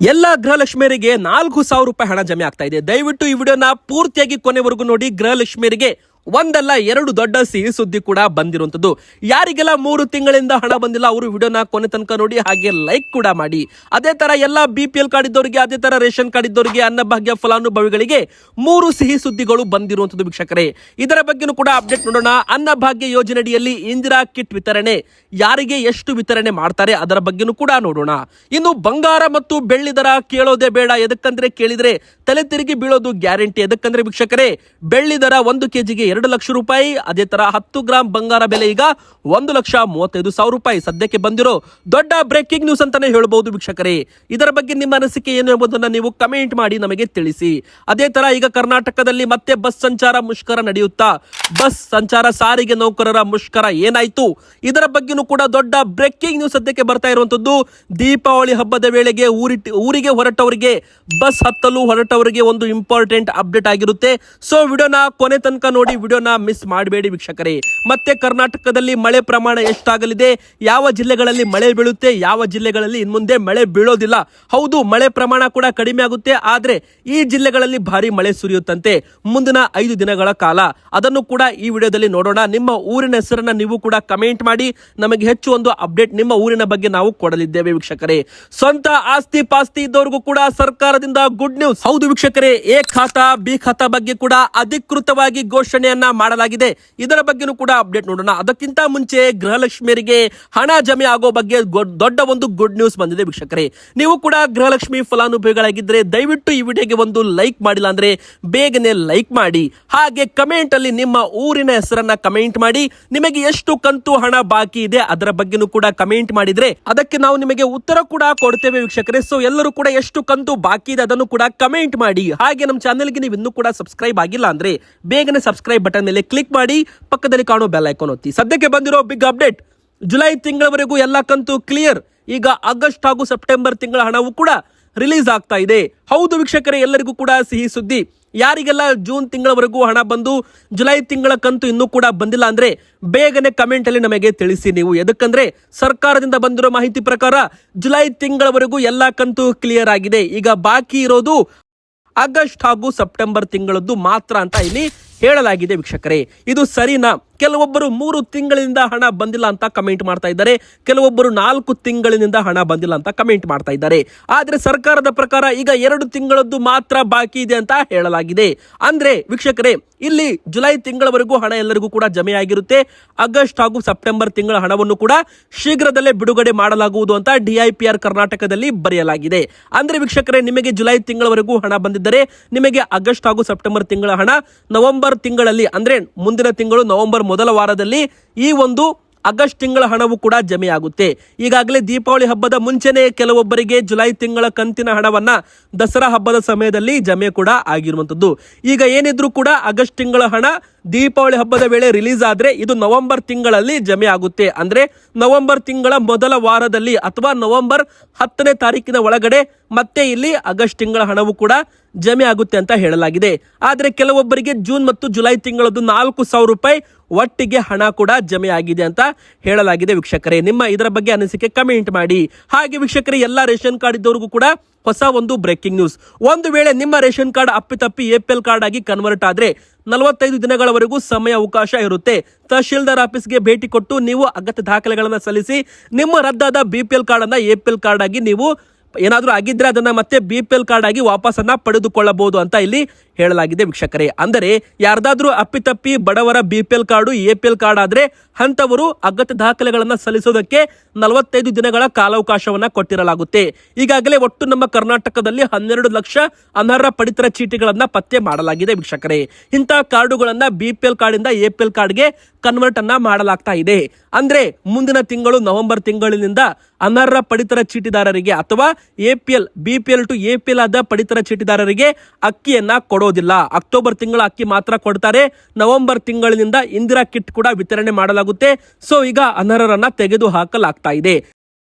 ಎಲ್ಲ ಗೃಹಲಕ್ಷ್ಮಿಯರಿಗೆ ನಾಲ್ಕು ಸಾವಿರ ರೂಪಾಯಿ ಹಣ ಜಮೆ ಆಗ್ತಾ ಇದೆ. ದಯವಿಟ್ಟು ಈ ವಿಡಿಯೋನ ಪೂರ್ತಿಯಾಗಿ ಕೊನೆವರೆಗೂ ನೋಡಿ ಗೃಹಲಕ್ಷ್ಮಿಯರಿಗೆ ಒಂದಲ್ಲ ಎರಡು ದೊಡ್ಡ ಸಿಹಿ ಸುದ್ದಿ ಕೂಡ ಬಂದಿರುವಂತದ್ದು ಯಾರಿಗೆಲ್ಲ ಮೂರು ತಿಂಗಳಿಂದ ಹಣ ಬಂದಿಲ್ಲ, ಅವರು ವಿಡಿಯೋನ ಕೊನೆ ತನಕ ನೋಡಿ ಹಾಗೆ ಲೈಕ್ ಕೂಡ ಮಾಡಿ. ಅದೇ ತರ ಎಲ್ಲ ಬಿ ಪಿ ಎಲ್ ಕಾರ್ಡ್ ಇದ್ದವರಿಗೆ, ಅದೇ ತರ ರೇಷನ್ ಕಾರ್ಡ್ ಇದ್ದವರಿಗೆ, ಅನ್ನಭಾಗ್ಯ ಫಲಾನುಭವಿಗಳಿಗೆ ಮೂರು ಸಿಹಿ ಸುದ್ದಿಗಳು ಬಂದಿರುವಂತದ್ದು ವೀಕ್ಷಕರೇ. ಇದರ ಬಗ್ಗೆನೂ ಕೂಡ ಅಪ್ಡೇಟ್ ನೋಡೋಣ. ಅನ್ನಭಾಗ್ಯ ಯೋಜನೆಯಡಿಯಲ್ಲಿ ಇಂದಿರಾ ಕಿಟ್ ವಿತರಣೆ. ಯಾರಿಗೆ ಎಷ್ಟು ವಿತರಣೆ ಮಾಡ್ತಾರೆ ಅದರ ಬಗ್ಗೆನೂ ಕೂಡ ನೋಡೋಣ. ಇನ್ನು ಬಂಗಾರ ಮತ್ತು ಬೆಳ್ಳಿ ದರ ಕೇಳೋದೇ ಬೇಡ. ಎದಕ್ಕಂದ್ರೆ ಕೇಳಿದ್ರೆ ತಲೆ ತಿರುಗಿ ಬೀಳೋದು ಗ್ಯಾರಂಟಿ. ಎದಕ್ಕಂದ್ರೆ ವೀಕ್ಷಕರೇ, ಬೆಳ್ಳಿ ದರ ಒಂದು ಕೆಜಿಗೆ ಎರಡು ಲಕ್ಷ ರೂಪಾಯಿ. ಅದೇ ತರ ಹತ್ತು ಗ್ರಾಂ ಬಂಗಾರ ಬೆಲೆ ಈಗ ಒಂದು ಲಕ್ಷ ಮೂವತ್ತೈದು ಸಾವಿರ ರೂಪಾಯಿ. ಸದ್ಯಕ್ಕೆ ಬಂದಿರೋ ದೊಡ್ಡ ಬ್ರೇಕಿಂಗ್ ನ್ಯೂಸ್ ಅಂತಾನೆ ಹೇಳಬಹುದು ವೀಕ್ಷಕರೇ. ಇದರ ಬಗ್ಗೆ ನಿಮ್ಮ ಅನಿಸಿಕೆ ಏನು ಎಂಬುದನ್ನ ನೀವು ಕಮೆಂಟ್ ಮಾಡಿ ನಮಗೆ ತಿಳಿಸಿ. ಅದೇ ತರ ಈಗ ಕರ್ನಾಟಕದಲ್ಲಿ ಮತ್ತೆ ಬಸ್ ಸಂಚಾರ ಮುಷ್ಕರ ನಡೆಯುತ್ತಾ? ಬಸ್ ಸಂಚಾರ ಸಾರಿಗೆ ನೌಕರರ ಮುಷ್ಕರ ಏನಾಯ್ತು? ಇದರ ಬಗ್ಗೆನೂ ಕೂಡ ದೊಡ್ಡ ಬ್ರೇಕಿಂಗ್ ನ್ಯೂಸ್ ಸದ್ಯಕ್ಕೆ ಬರ್ತಾ ಇರುವಂತದ್ದು. ದೀಪಾವಳಿ ಹಬ್ಬದ ವೇಳೆಗೆ ಊರಿಟ್ಟು ಊರಿಗೆ ಹೊರಟವರಿಗೆ, ಬಸ್ ಹತ್ತಲು ಹೊರಟವರಿಗೆ ಒಂದು ಇಂಪಾರ್ಟೆಂಟ್ ಅಪ್ಡೇಟ್ ಆಗಿರುತ್ತೆ. ಸೊ ವಿಡಿಯೋನ ಕೊನೆ ತನಕ ನೋಡಿ ವಿಡಿಯೋನ ಮಿಸ್ ಮಾಡಬೇಡಿ ವೀಕ್ಷಕರೇ. ಮತ್ತೆ ಕರ್ನಾಟಕದಲ್ಲಿ ಮಳೆ ಪ್ರಮಾಣ ಎಷ್ಟಾಗಲಿದೆ? ಯಾವ ಜಿಲ್ಲೆಗಳಲ್ಲಿ ಮಳೆ ಬೀಳುತ್ತೆ? ಯಾವ ಜಿಲ್ಲೆಗಳಲ್ಲಿ ಇನ್ಮುಂದೆ ಮಳೆ ಬೀಳೋದಿಲ್ಲ? ಹೌದು, ಮಳೆ ಪ್ರಮಾಣ ಕೂಡ ಕಡಿಮೆ ಆಗುತ್ತೆ. ಆದ್ರೆ ಈ ಜಿಲ್ಲೆಗಳಲ್ಲಿ ಭಾರಿ ಮಳೆ ಸುರಿಯುತ್ತಂತೆ. ಮುಂದಿನ ಐದು ದಿನಗಳ ಕಾಲ. ಅದನ್ನು ಕೂಡ ಈ ವಿಡಿಯೋದಲ್ಲಿ ನೋಡೋಣ. ನಿಮ್ಮ ಊರಿನ ಹೆಸರನ್ನ ನೀವು ಕೂಡ ಕಮೆಂಟ್ ಮಾಡಿ. ನಮಗೆ ಹೆಚ್ಚು ಒಂದು ಅಪ್ಡೇಟ್ ನಿಮ್ಮ ಊರಿನ ಬಗ್ಗೆ ನಾವು ಕೊಡಲಿದ್ದೇವೆ ವೀಕ್ಷಕರೇ. ಸ್ವಂತ ಆಸ್ತಿ ಪಾಸ್ತಿ ಇದ್ದವರಿಗೂ ಕೂಡ ಸರ್ಕಾರದಿಂದ ಗುಡ್ ನ್ಯೂಸ್. ಹೌದು ವೀಕ್ಷಕರೇ, ಎ ಖಾತಾ, ಬಿ ಖಾತಾ ಬಗ್ಗೆ ಕೂಡ ಅಧಿಕೃತವಾಗಿ ಘೋಷಣೆಯನ್ನ ಮಾಡಲಾಗಿದೆ. ಇದರ ಬಗ್ಗೆನೂ ಕೂಡ ಅಪ್ಡೇಟ್ ನೋಡೋಣ. ಅದಕ್ಕಿಂತ ಮುಂಚೆ ಗೃಹಲಕ್ಷ್ಮಿಯರಿಗೆ ಹಣ ಜಮೆ ಆಗೋ ಬಗ್ಗೆ ದೊಡ್ಡ ಒಂದು ಗುಡ್ ನ್ಯೂಸ್ ಬಂದಿದೆ ವೀಕ್ಷಕರೇ. ನೀವು ಕೂಡ ಗೃಹಲಕ್ಷ್ಮಿ ಫಲಾನುಭವಿಗಳಾಗಿದ್ದರೆ ದಯವಿಟ್ಟು ಈ ವಿಡಿಯೋಗೆ ಒಂದು ಲೈಕ್ ಮಾಡಿಲ್ಲ ಅಂದ್ರೆ ಬೇಗನೆ ಲೈಕ್ ಮಾಡಿ. ಹಾಗೆ ಕಮೆಂಟ್ ಅಲ್ಲಿ ನಿಮ್ಮ ಊರಿನ ಹೆಸರನ್ನ ಕಮೆಂಟ್ ಮಾಡಿ. ನಿಮಗೆ ಎಷ್ಟು ಕಂತು ಹಣ ಬಾಕಿ ಇದೆ ಅದರ ಬಗ್ಗೆನೂ ಕೂಡ ಕಮೆಂಟ್ ಮಾಡಿದ್ರೆ ಅದಕ್ಕೆ ನಾವು ನಿಮಗೆ ಉತ್ತರ ಕೂಡ ಕೊಡ್ತೇವೆ ವೀಕ್ಷಕರೇ. ಸೊ ಎಲ್ಲರೂ ಕೂಡ ಎಷ್ಟು ಕಂತು ಬಾಕಿ ಇದೆ ಅದನ್ನು ಕೂಡ ಕಮೆಂಟ್ ಮಾಡಿ. ಹಾಗೆ ನಮ್ಮ ಚಾನೆಲ್ಗೆ ನೀವು ಇನ್ನೂ ಕೂಡ ಸಬ್ಸ್ಕ್ರೈಬ್ ಆಗಿಲ್ಲ ಅಂದ್ರೆ ಬೇಗನೆ ಸಬ್ಸ್ಕ್ರೈಬ್ ಬಟನ್ ಮೇಲೆ ಕ್ಲಿಕ್ ಮಾಡಿ ಪಕ್ಕದಲ್ಲಿ ಕಾಣೋ ಬೆಲ್ ಐಕಾನ್ ಒತ್ತಿ. ಸದ್ಯಕ್ಕೆ ಬಂದಿರೋ ಬಿಗ್ ಅಪ್ಡೇಟ್ ಜುಲೈ ತಿಂಗಳವರೆಗೂ ಎಲ್ಲ ಕಂತು ಕ್ಲಿಯರ್ ಈಗ ಆಗಸ್ಟ್ ಹಾಗೂ ಸೆಪ್ಟೆಂಬರ್ ತಿಂಗಳ ಹಣವೂ ಕೂಡ ರಿಲೀಸ್ ಆಗ್ತಾ ಇದೆ. ಹೌದು ವೀಕ್ಷಕರೇ, ಎಲ್ಲರಿಗೂ ಕೂಡ ಸಿಹಿ ಸುದ್ದಿ. ಯಾರಿಗೆಲ್ಲ ಜೂನ್ ತಿಂಗಳವರೆಗೂ ಹಣ ಬಂದು ಜುಲೈ ತಿಂಗಳ ಕಂತು ಇನ್ನೂ ಕೂಡ ಬಂದಿಲ್ಲ ಅಂದ್ರೆ ಬೇಗನೆ ಕಮೆಂಟ್ ಅಲ್ಲಿ ನಮಗೆ ತಿಳಿಸಿ ನೀವು. ಎದಕ್ಕಂದ್ರೆ ಸರ್ಕಾರದಿಂದ ಬಂದಿರೋ ಮಾಹಿತಿ ಪ್ರಕಾರ ಜುಲೈ ತಿಂಗಳವರೆಗೂ ಎಲ್ಲ ಕಂತು ಕ್ಲಿಯರ್ ಆಗಿದೆ. ಈಗ ಬಾಕಿ ಇರೋದು ಆಗಸ್ಟ್ ಹಾಗೂ ಸೆಪ್ಟೆಂಬರ್ ತಿಂಗಳದ್ದು ಮಾತ್ರ ಅಂತ ಇಲ್ಲಿ ಹೇಳಲಾಗಿದೆ ವೀಕ್ಷಕರೇ. ಇದು ಸರಿನಾ? ಕೆಲವೊಬ್ಬರು ಮೂರು ತಿಂಗಳಿನಿಂದ ಹಣ ಬಂದಿಲ್ಲ ಅಂತ ಕಮೆಂಟ್ ಮಾಡ್ತಾ ಇದ್ದಾರೆ. ಕೆಲವೊಬ್ಬರು ನಾಲ್ಕು ತಿಂಗಳಿನಿಂದ ಹಣ ಬಂದಿಲ್ಲ ಅಂತ ಕಮೆಂಟ್ ಮಾಡ್ತಾ ಇದ್ದಾರೆ. ಆದ್ರೆ ಸರ್ಕಾರದ ಪ್ರಕಾರ ಈಗ ಎರಡು ತಿಂಗಳದ್ದು ಮಾತ್ರ ಬಾಕಿ ಇದೆ ಅಂತ ಹೇಳಲಾಗಿದೆ. ಅಂದ್ರೆ ವೀಕ್ಷಕರೇ, ಇಲ್ಲಿ ಜುಲೈ ತಿಂಗಳವರೆಗೂ ಹಣ ಎಲ್ಲರಿಗೂ ಕೂಡ ಜಮೆ ಆಗಿರುತ್ತೆ ಆಗಸ್ಟ್ ಹಾಗೂ ಸೆಪ್ಟೆಂಬರ್ ತಿಂಗಳ ಹಣವನ್ನು ಕೂಡ ಶೀಘ್ರದಲ್ಲೇ ಬಿಡುಗಡೆ ಮಾಡಲಾಗುವುದು ಅಂತ ಡಿಐಪಿಆರ್ ಕರ್ನಾಟಕದಲ್ಲಿ ಬರೆಯಲಾಗಿದೆ. ಅಂದ್ರೆ ವೀಕ್ಷಕರೇ, ನಿಮಗೆ ಜುಲೈ ತಿಂಗಳವರೆಗೂ ಹಣ ಬಂದಿದ್ದರೆ, ನಿಮಗೆ ಆಗಸ್ಟ್ ಹಾಗೂ ಸೆಪ್ಟೆಂಬರ್ ತಿಂಗಳ ಹಣ ನವೆಂಬರ್ ತಿಂಗಳಲ್ಲಿ, ಅಂದ್ರೆ ಮುಂದಿನ ತಿಂಗಳು ನವೆಂಬರ್ ಮೊದಲ ವಾರದಲ್ಲಿ ಈ ಒಂದು ಆಗಸ್ಟ್ ತಿಂಗಳ ಹಣವು ಕೂಡ ಜಮೆಯಾಗುತ್ತೆ. ಈಗಾಗಲೇ ದೀಪಾವಳಿ ಹಬ್ಬದ ಮುಂಚೆನೇ ಕೆಲವೊಬ್ಬರಿಗೆ ಜುಲೈ ತಿಂಗಳ ಕಂತಿನ ಹಣವನ್ನ ದಸರಾ ಹಬ್ಬದ ಸಮಯದಲ್ಲಿ ಜಮೆ ಕೂಡ ಆಗಿರುವಂತದ್ದು ಈಗ ಏನಿದ್ರು ಕೂಡ ಆಗಸ್ಟ್ ತಿಂಗಳ ಹಣ ದೀಪಾವಳಿ ಹಬ್ಬದ ವೇಳೆ ರಿಲೀಸ್ ಆದ್ರೆ ಇದು ನವೆಂಬರ್ ತಿಂಗಳಲ್ಲಿ ಜಮೆ ಆಗುತ್ತೆ ಅಂದ್ರೆ ನವೆಂಬರ್ ತಿಂಗಳ ಮೊದಲ ವಾರದಲ್ಲಿ ಅಥವಾ ನವೆಂಬರ್ ಹತ್ತನೇ ತಾರೀಕಿನ ಒಳಗಡೆ ಮತ್ತೆ ಇಲ್ಲಿ ಆಗಸ್ಟ್ ತಿಂಗಳ ಹಣವು ಕೂಡ ಜಮೆ ಆಗುತ್ತೆ ಅಂತ ಹೇಳಲಾಗಿದೆ. ಆದರೆ ಕೆಲವೊಬ್ಬರಿಗೆ ಜೂನ್ ಮತ್ತು ಜುಲೈ ತಿಂಗಳದ್ದು ನಾಲ್ಕು ಸಾವಿರ ರೂಪಾಯಿ ಒಟ್ಟಿಗೆ ಹಣ ಕೂಡ ಜಮೆ ಆಗಿದೆ ಅಂತ ಹೇಳಲಾಗಿದೆ ವೀಕ್ಷಕರೇ. ನಿಮ್ಮ ಇದರ ಬಗ್ಗೆ ಅನಿಸಿಕೆ ಕಮೆಂಟ್ ಮಾಡಿ. ಹಾಗೆ ವೀಕ್ಷಕರೇ, ಎಲ್ಲಾ ರೇಷನ್ ಕಾರ್ಡ್ ಇದ್ದವರಿಗೂ ಕೂಡ ಹೊಸ ಒಂದು ಬ್ರೇಕಿಂಗ್ ನ್ಯೂಸ್. ಒಂದು ವೇಳೆ ನಿಮ್ಮ ರೇಷನ್ ಕಾರ್ಡ್ ಅಪ್ಪಿತಪ್ಪಿ ಎ ಪಿ ಎಲ್ ಕಾರ್ಡ್ ಆಗಿ ಕನ್ವರ್ಟ್ ಆದ್ರೆ ನಲವತ್ತೈದು ದಿನಗಳವರೆಗೂ ಸಮಯ ಅವಕಾಶ ಇರುತ್ತೆ. ತಹಶೀಲ್ದಾರ್ ಆಫೀಸ್ಗೆ ಭೇಟಿ ಕೊಟ್ಟು ನೀವು ಅಗತ್ಯ ದಾಖಲೆಗಳನ್ನು ಸಲ್ಲಿಸಿ, ನಿಮ್ಮ ರದ್ದಾದ ಬಿ ಪಿ ಎಲ್ ಕಾರ್ಡ್ ಅನ್ನ ಎ ಪಿ ಎಲ್ ಕಾರ್ಡ್ ಆಗಿ ನೀವು ಏನಾದರೂ ಆಗಿದ್ರೆ ಅದನ್ನ ಮತ್ತೆ ಬಿ ಪಿ ಎಲ್ ಕಾರ್ಡ್ ಆಗಿ ವಾಪಸನ್ನ ಪಡೆದುಕೊಳ್ಳಬಹುದು ಅಂತ ಇಲ್ಲಿ ಹೇಳಲಾಗಿದೆ ವೀಕ್ಷಕರೇ. ಅಂದರೆ ಯಾರ್ದಾದ್ರೂ ಅಪ್ಪಿತಪ್ಪಿ ಬಡವರ B P L card A card ಆದ್ರೆ ಅಂತವರು ಅಗತ್ಯ ದಾಖಲೆಗಳನ್ನ ಸಲ್ಲಿಸೋದಕ್ಕೆ ನಲವತ್ತೈದು ದಿನಗಳ ಕಾಲಾವಕಾಶವನ್ನ ಕೊಟ್ಟಿರಲಾಗುತ್ತೆ. ಈಗಾಗಲೇ ಒಟ್ಟು ನಮ್ಮ ಕರ್ನಾಟಕದಲ್ಲಿ ಹನ್ನೆರಡು ಲಕ್ಷ ಅನರ್ಹ ಪಡಿತರ ಚೀಟಿಗಳನ್ನ ಪತ್ತೆ ಮಾಡಲಾಗಿದೆ ವೀಕ್ಷಕರೇ. ಇಂತಹ ಕಾರ್ಡುಗಳನ್ನ ಬಿ ಕಾರ್ಡ್ ಇಂದ ಎ ಪಿ ಎಲ್ ಕಾರ್ಡ್ಗೆ ಕನ್ವರ್ಟ್ ಅನ್ನ ಮಾಡಲಾಗ್ತಾ ಇದೆ. ಅಂದ್ರೆ ಮುಂದಿನ ತಿಂಗಳು ನವೆಂಬರ್ ತಿಂಗಳಿನಿಂದ ಅನರ್ಹ ಪಡಿತರ ಚೀಟಿದಾರರಿಗೆ ಅಥವಾ ಎಪಿಎಲ್, ಬಿಪಿಎಲ್ ಟು ಎಪಿಎಲ್ ಆದ ಪಡಿತರ ಚೀಟಿದಾರರಿಗೆ ಅಕ್ಕಿಯನ್ನ ಕೊಡೋದಿಲ್ಲ ಅಕ್ಟೋಬರ್ ತಿಂಗಳ ಅಕ್ಕಿ ಮಾತ್ರ ಕೊಡ್ತಾರೆ. ನವೆಂಬರ್ ತಿಂಗಳಿನಿಂದ ಇಂದಿರಾ ಕಿಟ್ ಕೂಡ ವಿತರಣೆ ಮಾಡಲಾಗುತ್ತೆ. ಸೊ, ಈಗ ಅನರ್ಹರನ್ನ ತೆಗೆದು ಹಾಕಲಾಗ್ತಾ ಇದೆ.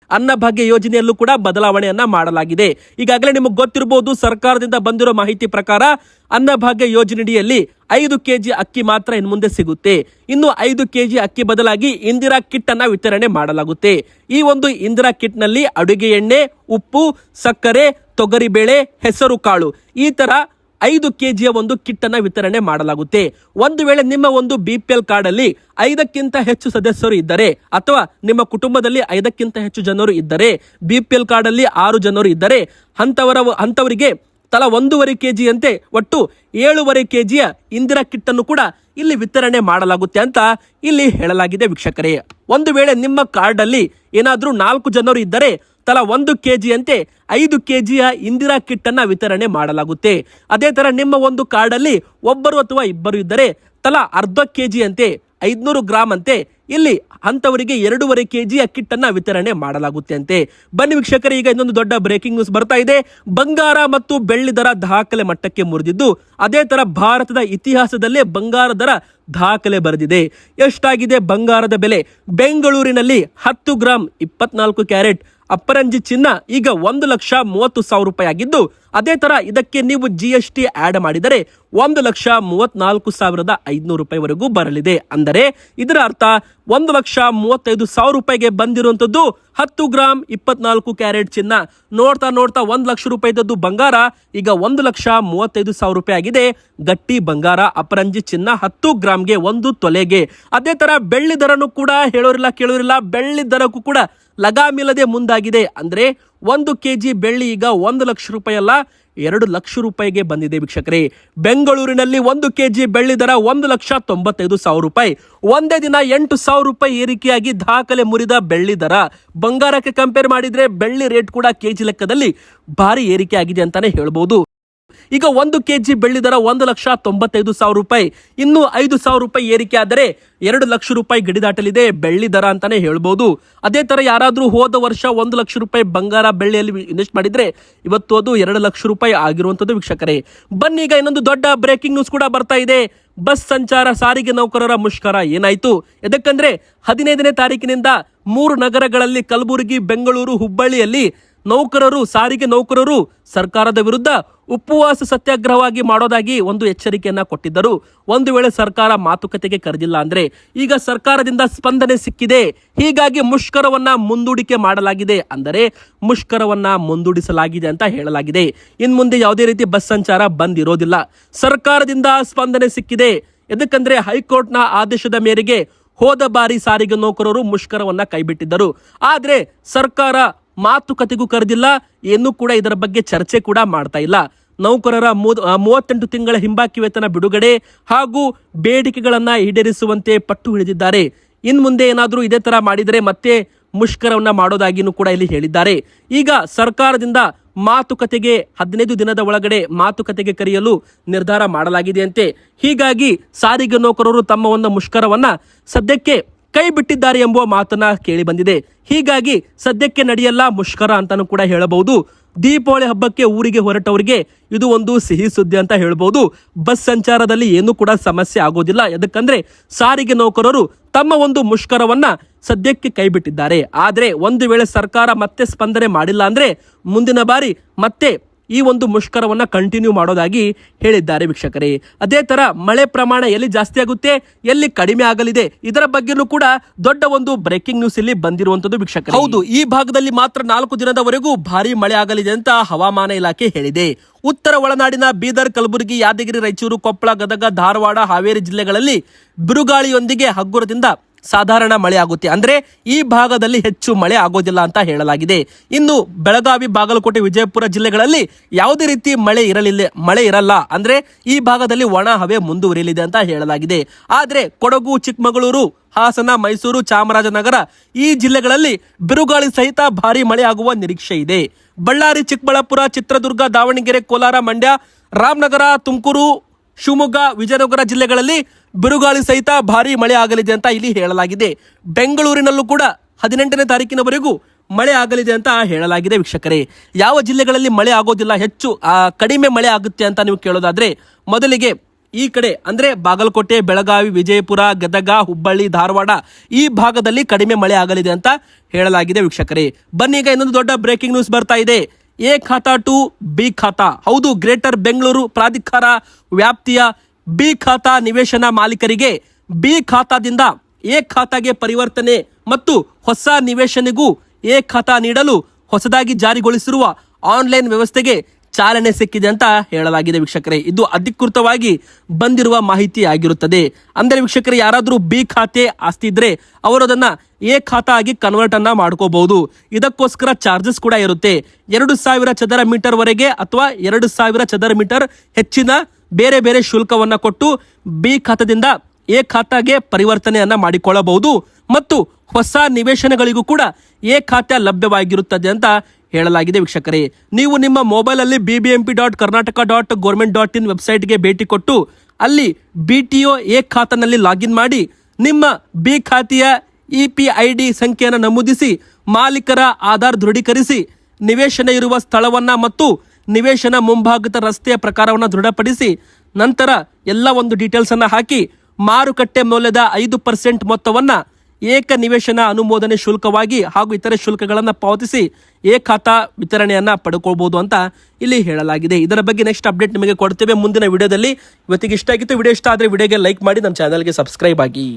ಅನ್ನಭಾಗ್ಯ ಯೋಜನೆಯಲ್ಲೂ ಕೂಡ ಬದಲಾವಣೆಯನ್ನ ಮಾಡಲಾಗಿದೆ. ಈಗಾಗಲೇ ನಿಮಗೆ ಗೊತ್ತಿರಬಹುದು ಸರ್ಕಾರದಿಂದ ಬಂದಿರೋ ಮಾಹಿತಿ ಪ್ರಕಾರ ಅನ್ನಭಾಗ್ಯ ಯೋಜನೆಯಡಿಯಲ್ಲಿ ಐದು ಕೆಜಿ ಅಕ್ಕಿ ಮಾತ್ರ ಇನ್ನು ಮುಂದೆ ಸಿಗುತ್ತೆ. ಇನ್ನು ಐದು ಕೆಜಿ ಅಕ್ಕಿ ಬದಲಾಗಿ ಇಂದಿರಾ ಕಿಟ್ ಅನ್ನ ವಿತರಣೆ ಮಾಡಲಾಗುತ್ತೆ. ಈ ಒಂದು ಇಂದಿರಾ ಕಿಟ್ನಲ್ಲಿ ಅಡುಗೆ ಎಣ್ಣೆ, ಉಪ್ಪು, ಸಕ್ಕರೆ, ತೊಗರಿಬೇಳೆ ಹೆಸರು ಕಾಳು ಈ ತರ ಐದು ಕೆಜಿಯ ಒಂದು ಕಿಟ್ ವಿತರಣೆ ಮಾಡಲಾಗುತ್ತೆ. ಒಂದು ವೇಳೆ ನಿಮ್ಮ ಒಂದು ಬಿ ಪಿ ಎಲ್ ಕಾರ್ಡ್ ಅಲ್ಲಿ ಐದಕ್ಕಿಂತ ಹೆಚ್ಚು ಸದಸ್ಯರು ಇದ್ದರೆ ಅಥವಾ ನಿಮ್ಮ ಕುಟುಂಬದಲ್ಲಿ ಐದಕ್ಕಿಂತ ಹೆಚ್ಚು ಜನರು ಇದ್ದರೆ ಬಿ ಪಿ ಎಲ್ ಕಾರ್ಡ್ ಅಲ್ಲಿ ಆರು ಜನರು ಇದ್ದರೆ ಅಂತವರ ಅಂತವರಿಗೆ ತಲಾ ಒಂದೂವರೆ ಕೆಜಿಯಂತೆ ಒಟ್ಟು ಏಳೂವರೆ ಕೆಜಿಯ ಇಂದಿರಾ ಕಿಟ್ ಅನ್ನು ಕೂಡ ಇಲ್ಲಿ ವಿತರಣೆ ಮಾಡಲಾಗುತ್ತೆ ಅಂತ ಇಲ್ಲಿ ಹೇಳಲಾಗಿದೆ ವೀಕ್ಷಕರೇ. ಒಂದು ವೇಳೆ ನಿಮ್ಮ ಕಾರ್ಡ್ ಅಲ್ಲಿ ಏನಾದ್ರೂ ನಾಲ್ಕು ಜನರು ಇದ್ದರೆ ತಲಾ ಒಂದು ಕೆಜಿ ಅಂತೆ ಐದು ಕೆಜಿಯ ಇಂದಿರಾ ಕಿಟ್ ವಿತರಣೆ ಮಾಡಲಾಗುತ್ತೆ. ಅದೇ ತರ ನಿಮ್ಮ ಒಂದು ಕಾರ್ಡಲ್ಲಿ ಒಬ್ಬರು ಅಥವಾ ಇಬ್ಬರು ಇದ್ದರೆ ತಲಾ ಅರ್ಧ ಕೆಜಿ ಅಂತೆ ಐದ್ನೂರು ಗ್ರಾಮ್ ಅಂತೆ ಇಲ್ಲಿ ಅಂತವರಿಗೆ ಎರಡೂವರೆ ಕೆಜಿಯ ಕಿಟ್ ಅನ್ನ ವಿತರಣೆ ಮಾಡಲಾಗುತ್ತೆ ಅಂತೆ ಬನ್ನಿ ವೀಕ್ಷಕರೇ, ಈಗ ಇನ್ನೊಂದು ದೊಡ್ಡ ಬ್ರೇಕಿಂಗ್ ನ್ಯೂಸ್ ಬರ್ತಾ ಇದೆ. ಬಂಗಾರ ಮತ್ತು ಬೆಳ್ಳಿ ದರ ದಾಖಲೆ ಮಟ್ಟಕ್ಕೆ ಮುರಿದಿದ್ದು, ಅದೇ ತರ ಭಾರತದ ಇತಿಹಾಸದಲ್ಲೇ ಬಂಗಾರ ದರ ದಾಖಲೆ ಬರೆದಿದೆ. ಎಷ್ಟಾಗಿದೆ ಬಂಗಾರದ ಬೆಲೆ? ಬೆಂಗಳೂರಿನಲ್ಲಿ ಹತ್ತು ಗ್ರಾಮ್ ಇಪ್ಪತ್ನಾಲ್ಕು ಕ್ಯಾರೆಟ್ ಅಪರಂಜಿ ಚಿನ್ನ ಈಗ ಒಂದು ಲಕ್ಷ ಮೂವತ್ತು ಸಾವಿರ ರೂಪಾಯಿ ಆಗಿದ್ದು ಅದೇ ತರ ಇದಕ್ಕೆ ನೀವು ಜಿ ಎಸ್ ಟಿ ಆಡ್ ಮಾಡಿದರೆ ಒಂದು ಲಕ್ಷ ಮೂವತ್ನಾಲ್ಕು ಸಾವಿರದ ಐದುನೂರು ರೂಪಾಯಿವರೆಗೂ ಬರಲಿದೆ. ಅಂದರೆ ಇದರ ಅರ್ಥ ಒಂದು ಲಕ್ಷ ಮೂವತ್ತೈದು ಸಾವಿರ ರೂಪಾಯಿಗೆ ಬಂದಿರುವಂತದ್ದು ಹತ್ತು ಗ್ರಾಮ್ ಇಪ್ಪತ್ನಾಲ್ಕು ಕ್ಯಾರೆಟ್ ಚಿನ್ನ. ನೋಡ್ತಾ ನೋಡ್ತಾ ಒಂದು ಲಕ್ಷ ರೂಪಾಯಿದದ್ದು ಬಂಗಾರ, ಈಗ ಒಂದು ಲಕ್ಷ ಮೂವತ್ತೈದು ಸಾವಿರ ರೂಪಾಯಿ ಆಗಿದೆ. ಗಟ್ಟಿ ಬಂಗಾರ, ಅಪರಂಜಿ ಚಿನ್ನ ಹತ್ತು ಗ್ರಾಮ್ಗೆ ಒಂದು ತೊಲೆಗೆ. ಅದೇ ತರ ಬೆಳ್ಳಿ ದರನು ಕೂಡ ಹೇಳೋರಿಲ್ಲ ಕೇಳೋರಿಲ್ಲ, ಬೆಳ್ಳಿ ದರಕ್ಕೂ ಕೂಡ ಲಗಾಮಿಲ್ಲದೆ ಮುಂದಾಗಿದೆ. ಅಂದ್ರೆ ಒಂದು ಕೆ ಜಿ ಬೆಳ್ಳಿ ಈಗ ಒಂದು ಲಕ್ಷ ರೂಪಾಯಿ ಅಲ್ಲ, ಎರಡು ಲಕ್ಷ ರೂಪಾಯಿಗೆ ಬಂದಿದೆ ವೀಕ್ಷಕರೇ. ಬೆಂಗಳೂರಿನಲ್ಲಿ ಒಂದು ಕೆ ಜಿ ಬೆಳ್ಳಿ ದರ ಒಂದು ಲಕ್ಷ ತೊಂಬತ್ತೈದು ಸಾವಿರ ರೂಪಾಯಿ. ಒಂದೇ ದಿನ ಎಂಟು ಸಾವಿರ ರೂಪಾಯಿ ಏರಿಕೆಯಾಗಿ ದಾಖಲೆ ಮುರಿದ ಬೆಳ್ಳಿ ದರ. ಬಂಗಾರಕ್ಕೆ ಕಂಪೇರ್ ಮಾಡಿದ್ರೆ ಬೆಳ್ಳಿ ರೇಟ್ ಕೂಡ ಕೆಜಿ ಲೆಕ್ಕದಲ್ಲಿ ಭಾರಿ ಏರಿಕೆ ಆಗಿದೆ ಅಂತಾನೆ ಹೇಳ್ಬೋದು. ಈಗ ಒಂದು ಕೆಜಿ ಬೆಳ್ಳಿ ದರ ಒಂದು ಲಕ್ಷ ತೊಂಬತ್ತೈದು ಸಾವಿರ ರೂಪಾಯಿ. ಇನ್ನು ಐದು ಸಾವಿರ ರೂಪಾಯಿ ಏರಿಕೆ ಆದರೆ ಎರಡು ಲಕ್ಷ ರೂಪಾಯಿ ಗಡಿ ದಾಟಲಿದೆ ಬೆಳ್ಳಿ ದರ ಅಂತಾನೆ ಹೇಳ್ಬೋದು. ಅದೇ ತರ ಯಾರಾದರೂ ಹೋದ ವರ್ಷ ಒಂದು ಲಕ್ಷ ರೂಪಾಯಿ ಬಂಗಾರ ಬೆಳ್ಳಿಯಲ್ಲಿ ಇನ್ವೆಸ್ಟ್ ಮಾಡಿದ್ರೆ ಇವತ್ತು ಅದು ಎರಡು ಲಕ್ಷ ರೂಪಾಯಿ ಆಗಿರುವಂತದ್ದು ವೀಕ್ಷಕರೇ. ಬನ್ನಿ ಈಗ ಇನ್ನೊಂದು ದೊಡ್ಡ ಬ್ರೇಕಿಂಗ್ ನ್ಯೂಸ್ ಕೂಡ ಬರ್ತಾ ಇದೆ. ಬಸ್ ಸಂಚಾರ ಸಾರಿಗೆ ನೌಕರರ ಮುಷ್ಕರ ಏನಾಯ್ತು? ಎದಕ್ಕಂದ್ರೆ ಹದಿನೈದನೇ ತಾರೀಕಿನಿಂದ ಮೂರು ನಗರಗಳಲ್ಲಿ ಕಲಬುರಗಿ, ಬೆಂಗಳೂರು, ಹುಬ್ಬಳ್ಳಿಯಲ್ಲಿ ನೌಕರರು, ಸಾರಿಗೆ ನೌಕರರು ಸರ್ಕಾರದ ವಿರುದ್ಧ ಉಪವಾಸ ಸತ್ಯಾಗ್ರಹವಾಗಿ ಮಾಡೋದಾಗಿ ಒಂದು ಎಚ್ಚರಿಕೆಯನ್ನ ಕೊಟ್ಟಿದ್ದರು. ಒಂದು ವೇಳೆ ಸರ್ಕಾರ ಮಾತುಕತೆಗೆ ಕರೆದಿಲ್ಲ ಅಂದ್ರೆ ಈಗ ಸರ್ಕಾರದಿಂದ ಸ್ಪಂದನೆ ಸಿಕ್ಕಿದೆ. ಹೀಗಾಗಿ ಮುಷ್ಕರವನ್ನ ಮುಂದೂಡಿಕೆ ಮಾಡಲಾಗಿದೆ ಅಂದರೆ ಮುಷ್ಕರವನ್ನ ಮುಂದೂಡಿಸಲಾಗಿದೆ ಅಂತ ಹೇಳಲಾಗಿದೆ. ಇನ್ ಮುಂದೆ ಯಾವುದೇ ರೀತಿ ಬಸ್ ಸಂಚಾರ ಬಂದ್ ಇರೋದಿಲ್ಲ ಸರ್ಕಾರದಿಂದ ಸ್ಪಂದನೆ ಸಿಕ್ಕಿದೆ. ಎದಕ್ಕಂದ್ರೆ ಹೈಕೋರ್ಟ್ನ ಆದೇಶದ ಮೇರೆಗೆ ಹೋದ ಬಾರಿ ಸಾರಿಗೆ ನೌಕರರು ಮುಷ್ಕರವನ್ನ ಕೈಬಿಟ್ಟಿದ್ದರು. ಆದರೆ ಸರ್ಕಾರ ಮಾತುಕತೆಗೂ ಕರೆದಿಲ್ಲ, ಏನೂ ಕೂಡ ಇದರ ಬಗ್ಗೆ ಚರ್ಚೆ ಕೂಡ ಮಾಡ್ತಾ ಇಲ್ಲ. ನೌಕರರ ಮೂವತ್ತೆಂಟು ತಿಂಗಳ ಹಿಂಬಾಕಿ ವೇತನ ಬಿಡುಗಡೆ ಹಾಗೂ ಬೇಡಿಕೆಗಳನ್ನು ಈಡೇರಿಸುವಂತೆ ಪಟ್ಟು ಹಿಡಿದಿದ್ದಾರೆ. ಇನ್ ಮುಂದೆ ಏನಾದರೂ ಇದೇ ತರ ಮಾಡಿದರೆ ಮತ್ತೆ ಮುಷ್ಕರವನ್ನ ಮಾಡೋದಾಗಿಯೂ ಕೂಡ ಇಲ್ಲಿ ಹೇಳಿದ್ದಾರೆ. ಈಗ ಸರ್ಕಾರದಿಂದ ಮಾತುಕತೆಗೆ ಹದಿನೈದು ದಿನದ ಒಳಗಡೆ ಮಾತುಕತೆಗೆ ಕರೆಯಲು ನಿರ್ಧಾರ ಮಾಡಲಾಗಿದೆಯಂತೆ. ಹೀಗಾಗಿ ಸಾರಿಗೆ ನೌಕರರು ತಮ್ಮ ಒಂದು ಮುಷ್ಕರವನ್ನ ಸದ್ಯಕ್ಕೆ ಕೈ ಬಿಟ್ಟಿದ್ದಾರೆ ಎಂಬುವ ಮಾತನ್ನ ಕೇಳಿ ಬಂದಿದೆ. ಹೀಗಾಗಿ ಸದ್ಯಕ್ಕೆ ನಡೆಯಲ್ಲ ಮುಷ್ಕರ ಅಂತಾನೂ ಕೂಡ ಹೇಳಬಹುದು. ದೀಪಾವಳಿ ಹಬ್ಬಕ್ಕೆ ಊರಿಗೆ ಹೊರಟವರಿಗೆ ಇದು ಒಂದು ಸಿಹಿ ಸುದ್ದಿ ಅಂತ ಹೇಳ್ಬೋದು ಬಸ್ ಸಂಚಾರದಲ್ಲಿ ಏನೂ ಕೂಡ ಸಮಸ್ಯೆ ಆಗೋದಿಲ್ಲ. ಯಾಕಂದ್ರೆ ಸಾರಿಗೆ ನೌಕರರು ತಮ್ಮ ಒಂದು ಮುಷ್ಕರವನ್ನ ಸದ್ಯಕ್ಕೆ ಕೈಬಿಟ್ಟಿದ್ದಾರೆ. ಆದರೆ ಒಂದು ವೇಳೆ ಸರ್ಕಾರ ಮತ್ತೆ ಸ್ಪಂದನೆ ಮಾಡಿಲ್ಲ ಅಂದ್ರೆ ಮುಂದಿನ ಬಾರಿ ಮತ್ತೆ ಈ ಒಂದು ಮುಷ್ಕರವನ್ನ ಕಂಟಿನ್ಯೂ ಮಾಡೋದಾಗಿ ಹೇಳಿದ್ದಾರೆ ವೀಕ್ಷಕರೇ. ಅದೇ ತರ ಮಳೆ ಪ್ರಮಾಣ ಎಲ್ಲಿ ಜಾಸ್ತಿ ಆಗುತ್ತೆ, ಎಲ್ಲಿ ಕಡಿಮೆ ಆಗಲಿದೆ, ಇದರ ಬಗ್ಗೆನೂ ಕೂಡ ದೊಡ್ಡ ಒಂದು ಬ್ರೇಕಿಂಗ್ ನ್ಯೂಸ್ ಇಲ್ಲಿ ಬಂದಿರುವಂತದ್ದು ವೀಕ್ಷಕರೇ. ಹೌದು, ಈ ಭಾಗದಲ್ಲಿ ಮಾತ್ರ ನಾಲ್ಕು ದಿನದವರೆಗೂ ಭಾರಿ ಮಳೆ ಆಗಲಿದೆ ಅಂತ ಹವಾಮಾನ ಇಲಾಖೆ ಹೇಳಿದೆ. ಉತ್ತರ ಒಳನಾಡಿನ ಬೀದರ್, ಕಲಬುರಗಿ, ಯಾದಗಿರಿ, ರಾಯಚೂರು, ಕೊಪ್ಪಳ, ಗದಗ, ಧಾರವಾಡ, ಹಾವೇರಿ ಜಿಲ್ಲೆಗಳಲ್ಲಿ ಬಿರುಗಾಳಿಯೊಂದಿಗೆ ಹಗ್ಗುರದಿಂದ ಸಾಧಾರಣ ಮಳೆ ಆಗುತ್ತೆ. ಅಂದ್ರೆ ಈ ಭಾಗದಲ್ಲಿ ಹೆಚ್ಚು ಮಳೆ ಆಗೋದಿಲ್ಲ ಅಂತ ಹೇಳಲಾಗಿದೆ. ಇನ್ನು ಬೆಳಗಾವಿ, ಬಾಗಲಕೋಟೆ, ವಿಜಯಪುರ ಜಿಲ್ಲೆಗಳಲ್ಲಿ ಯಾವುದೇ ರೀತಿ ಮಳೆ ಇರಲಿಲ್ಲ, ಮಳೆ ಇರಲ್ಲ. ಅಂದ್ರೆ ಈ ಭಾಗದಲ್ಲಿ ಒಣ ಹವೆ ಮುಂದುವರಿಯಲಿದೆ ಅಂತ ಹೇಳಲಾಗಿದೆ. ಆದ್ರೆ ಕೊಡಗು, ಚಿಕ್ಕಮಗಳೂರು, ಹಾಸನ, ಮೈಸೂರು, ಚಾಮರಾಜನಗರ ಈ ಜಿಲ್ಲೆಗಳಲ್ಲಿ ಬಿರುಗಾಳಿ ಸಹಿತ ಭಾರಿ ಮಳೆ ಆಗುವ ನಿರೀಕ್ಷೆ ಇದೆ. ಬಳ್ಳಾರಿ, ಚಿಕ್ಕಬಳ್ಳಾಪುರ, ಚಿತ್ರದುರ್ಗ, ದಾವಣಗೆರೆ, ಕೋಲಾರ, ಮಂಡ್ಯ, ರಾಮನಗರ, ತುಮಕೂರು, ಶಿವಮೊಗ್ಗ, ವಿಜಯನಗರ ಜಿಲ್ಲೆಗಳಲ್ಲಿ ಬಿರುಗಾಳಿ ಸಹಿತ ಭಾರಿ ಮಳೆ ಆಗಲಿದೆ ಅಂತ ಇಲ್ಲಿ ಹೇಳಲಾಗಿದೆ. ಬೆಂಗಳೂರಿನಲ್ಲೂ ಕೂಡ ಹದಿನೆಂಟನೇ ತಾರೀಕಿನವರೆಗೂ ಮಳೆ ಆಗಲಿದೆ ಅಂತ ಹೇಳಲಾಗಿದೆ ವೀಕ್ಷಕರೇ. ಯಾವ ಜಿಲ್ಲೆಗಳಲ್ಲಿ ಮಳೆ ಆಗೋದಿಲ್ಲ, ಹೆಚ್ಚು ಕಡಿಮೆ ಮಳೆ ಆಗುತ್ತೆ ಅಂತ ನೀವು ಕೇಳೋದಾದ್ರೆ ಮೊದಲಿಗೆ ಈ ಕಡೆ ಅಂದ್ರೆ ಬಾಗಲಕೋಟೆ, ಬೆಳಗಾವಿ, ವಿಜಯಪುರ, ಗದಗ, ಹುಬ್ಬಳ್ಳಿ, ಧಾರವಾಡ ಈ ಭಾಗದಲ್ಲಿ ಕಡಿಮೆ ಮಳೆ ಆಗಲಿದೆ ಅಂತ ಹೇಳಲಾಗಿದೆ ವೀಕ್ಷಕರೇ. ಬನ್ನಿ ಈಗ ಇನ್ನೊಂದು ದೊಡ್ಡ ಬ್ರೇಕಿಂಗ್ ನ್ಯೂಸ್ ಬರ್ತಾ ಇದೆ. ಎ ಖಾತಾ ಟು ಬಿ ಖಾತಾ. ಹೌದು, ಗ್ರೇಟರ್ ಬೆಂಗಳೂರು ಪ್ರಾಧಿಕಾರ ವ್ಯಾಪ್ತಿಯ ಬಿ ಖಾತಾ ನಿವೇಶನ ಮಾಲೀಕರಿಗೆ ಬಿ ಖಾತಾದಿಂದ ಎ ಖಾತಾಗೆ ಪರಿವರ್ತನೆ ಮತ್ತು ಹೊಸ ನಿವೇಶನಿಗೂ ಎ ಖಾತಾ ನೀಡಲು ಹೊಸದಾಗಿ ಜಾರಿಗೊಳಿಸಿರುವ ಆನ್ಲೈನ್ ವ್ಯವಸ್ಥೆಗೆ ಚಾಲನೆ ಸಿಕ್ಕಿದೆ ಅಂತ ಹೇಳಲಾಗಿದೆ ವೀಕ್ಷಕರೇ. ಇದು ಅಧಿಕೃತವಾಗಿ ಬಂದಿರುವ ಮಾಹಿತಿ ಆಗಿರುತ್ತದೆ ಅಂದರೆ ವೀಕ್ಷಕರೇ, ಯಾರಾದರೂ ಬಿ ಖಾತೆ ಆಸ್ತಿ ಇದ್ರೆ ಅವರು ಅದನ್ನ ಎ ಖಾತಾ ಆಗಿ ಕನ್ವರ್ಟ್ ಅನ್ನ ಮಾಡ್ಕೋಬಹುದು. ಇದಕ್ಕೋಸ್ಕರ ಚಾರ್ಜಸ್ ಕೂಡ ಇರುತ್ತೆ. ಎರಡು ಸಾವಿರ ಚದರ ಮೀಟರ್ ವರೆಗೆ ಅಥವಾ ಎರಡು ಸಾವಿರ ಚದರ ಮೀಟರ್ ಹೆಚ್ಚಿನ ಬೇರೆ ಬೇರೆ ಶುಲ್ಕವನ್ನ ಕೊಟ್ಟು ಬಿ ಖಾತಾದಿಂದ ಎ ಖಾತಾಗೆ ಪರಿವರ್ತನೆಯನ್ನ ಮಾಡಿಕೊಳ್ಳಬಹುದು ಮತ್ತು ಹೊಸ ನಿವೇಶನಗಳಿಗೂ ಕೂಡ ಎ ಖಾತೆ ಲಭ್ಯವಾಗಿರುತ್ತದೆ ಅಂತ ಹೇಳಲಾಗಿದೆ ವೀಕ್ಷಕರೇ. ನೀವು ನಿಮ್ಮ ಮೊಬೈಲಲ್ಲಿ B B M P dot Karnataka dot government dot in ವೆಬ್ಸೈಟ್ಗೆ ಭೇಟಿ ಕೊಟ್ಟು ಅಲ್ಲಿ ಬಿ ಟಿ ಒ ಎ ಖಾತಾನಲ್ಲಿ ಲಾಗಿನ್ ಮಾಡಿ ನಿಮ್ಮ ಬಿ ಖಾತೆಯ ಇ ಪಿ ಐ ಡಿ ಸಂಖ್ಯೆಯನ್ನು ನಮೂದಿಸಿ ಮಾಲೀಕರ ಆಧಾರ್ ದೃಢೀಕರಿಸಿ ನಿವೇಶನ ಇರುವ ಸ್ಥಳವನ್ನ ಮತ್ತು ನಿವೇಶನ ಮುಂಭಾಗದ ರಸ್ತೆಯ ಪ್ರಕಾರವನ್ನು ದೃಢಪಡಿಸಿ ನಂತರ ಎಲ್ಲ ಒಂದು ಡೀಟೇಲ್ಸ್ ಅನ್ನ ಹಾಕಿ ಮಾರುಕಟ್ಟೆ ಮೌಲ್ಯದ ಐದು ಪರ್ಸೆಂಟ್ ಮೊತ್ತವನ್ನ ಏಕ ನಿವೇಶನ ಅನುಮೋದನೆ ಶುಲ್ಕವಾಗಿ ಹಾಗೂ ಇತರೆ ಶುಲ್ಕಗಳನ್ನು ಪಾವತಿಸಿ ಏ ಖಾತಾ ವಿತರಣೆಯನ್ನ ಪಡ್ಕೊಳ್ಬಹುದು ಅಂತ ಇಲ್ಲಿ ಹೇಳಲಾಗಿದೆ. ಇದರ ಬಗ್ಗೆ ನೆಕ್ಸ್ಟ್ ಅಪ್ಡೇಟ್ ನಿಮಗೆ ಕೊಡ್ತೇವೆ ಮುಂದಿನ ವಿಡಿಯೋದಲ್ಲಿ. ಇವತ್ತಿಗೆ ಇಷ್ಟ ಆಗಿತ್ತು, ವಿಡಿಯೋ ಇಷ್ಟ ಆದರೆ ವಿಡಿಯೋಗೆ ಲೈಕ್ ಮಾಡಿ, ನಮ್ಮ ಚಾನಲ್ಗೆ ಸಬ್ಸ್ಕ್ರೈಬ್ ಆಗಿ.